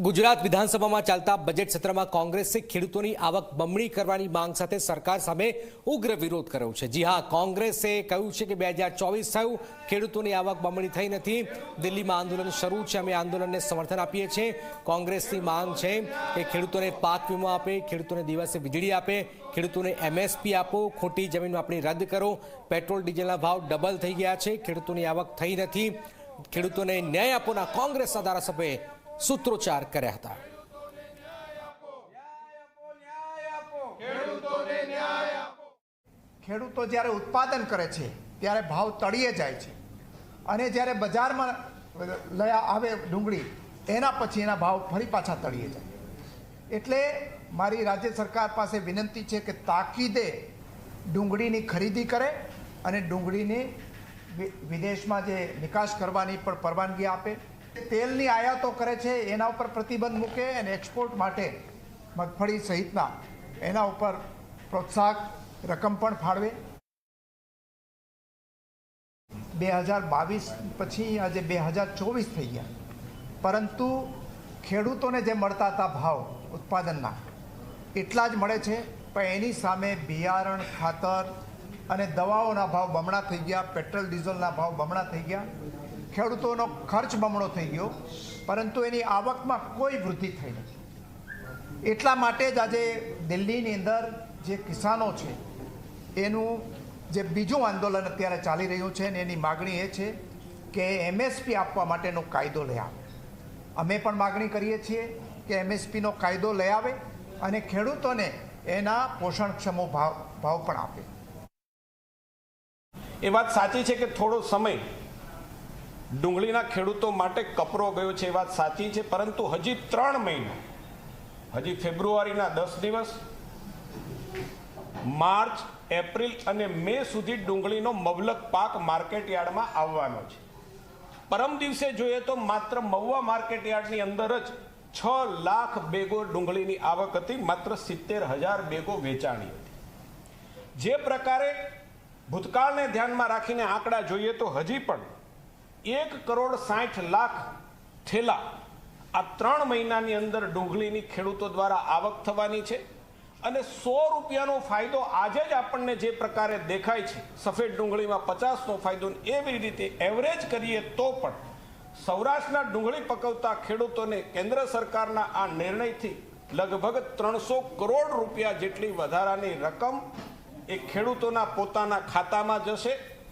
ગુજરાત વિધાનસભામાં ચાલતા બજેટ સત્રમાં કોંગ્રેસે ખેડૂતોની આવક બમણી કરવાની માંગ સાથે સરકાર સામે ઉગ્ર વિરોધ કર્યો છે. જી હા, કોંગ્રેસે કહ્યું છે કે બે હજાર ચોવીસ થયું, ખેડૂતોની આવક બમણી થઈ નથી. દિલ્હીમાં આંદોલન શરૂ છે, અમે આંદોલનને સમર્થન આપીએ છીએ. કોંગ્રેસની માંગ છે કે ખેડૂતોને પાક વીમો આપે, ખેડૂતોને દિવસે વીજળી આપે, ખેડૂતોને એમએસપી આપો, ખોટી જમીન આપણી રદ કરો. પેટ્રોલ, ડીઝલના ભાવ ડબલ થઈ ગયા છે, ખેડૂતોની આવક થઈ નથી. ખેડૂતોને ન્યાય આપોના કોંગ્રેસના ધારાસભ્યએ સૂત્રોચ્ચાર કર્યા હતા. ખેડૂતો જ્યારે ઉત્પાદન કરે છે, ત્યારે ભાવ તળીએ જાય છે. અને જ્યારે બજારમાં લયા આવે ડુંગળી, એના પછી એના ભાવ ફરી પાછા તળીએ જાય. એટલે મારી રાજ્ય સરકાર પાસે વિનંતી છે કે તાકીદે ડુંગળીની ખરીદી કરે અને ડુંગળીની વિદેશમાં જે નિકાસ કરવાની પણ પરવાનગી આપે. તેલની આયાતો કરે છે, એના ઉપર પ્રતિબંધ મૂકે અને એક્સપોર્ટ માટે મગફળી સહિતના એના ઉપર પ્રોત્સાહક રકમ પણ ફાળવે. બે હજાર બાવીસ પછી આજે બે હજાર ચોવીસ થઈ ગયા. પરંતુ ખેડૂતોને જે મળતા હતા ભાવ ઉત્પાદનના, એટલા જ મળે છે, પણ એની સામે બિયારણ, ખાતર અને દવાઓના ભાવ બમણા થઈ ગયા, પેટ્રોલ, ડીઝલના ભાવ બમણા થઈ ગયા. ખેડૂતોનો ખર્ચ બમણો થઈ ગયો, પરંતુ એની આવકમાં કોઈ વૃદ્ધિ થઈ નથી. એટલા માટે જ આજે દિલ્હીની અંદર જે કિસાનો છે, એનું જે બીજું આંદોલન અત્યારે ચાલી રહ્યું છે ને એની માગણી એ છે કે એમએસપી આપવા માટેનો કાયદો લઈ આવે. અમે પણ માગણી કરીએ છીએ કે એમએસપીનો કાયદો લઈ આવે અને ખેડૂતોને એના પોષણક્ષમો ભાવ ભાવ પણ આપે. એ વાત સાચી છે કે થોડો સમય ડુંગળીના ખેડૂતો માટે કપરો ગયો છે એ વાત સાચી છે, પરંતુ હજી ત્રણ મહિના, હજી ફેબ્રુઆરીના દસ દિવસ, માર્ચ, એપ્રિલ અને મે સુધી ડુંગળીનો મબલક પાક માર્કેટ યાર્ડમાં આવવાનો છે. પરમ દિવસે જોઈએ તો માત્ર મહુવા માર્કેટ યાર્ડની અંદર જ છ લાખ બેગો ડુંગળીની આવક હતી, માત્ર સિત્તેર હજાર બેગો વેચાણી હતી. જે પ્રકારે ભૂતકાળને ધ્યાનમાં રાખીને આંકડા જોઈએ તો હજી પણ એક કરોડ સાઠ લાખ થેલા આ ત્રણ મહિનાની અંદર ડુંગળીની ખેડૂતો દ્વારા આવક થવાની છે અને સો રૂપિયાનો ફાયદો આજે જ આપણને જે પ્રકારે દેખાય છે, સફેદ ડુંગળીમાં પચાસનો ફાયદો એવી રીતે એવરેજ કરીએ તો પણ સૌરાષ્ટ્રના ડુંગળી પકવતા ખેડૂતોને કેન્દ્ર સરકારના આ નિર્ણયથી લગભગ ત્રણસો કરોડ રૂપિયા જેટલી વધારાની રકમ એ ખેડૂતોના પોતાના ખાતામાં જશે.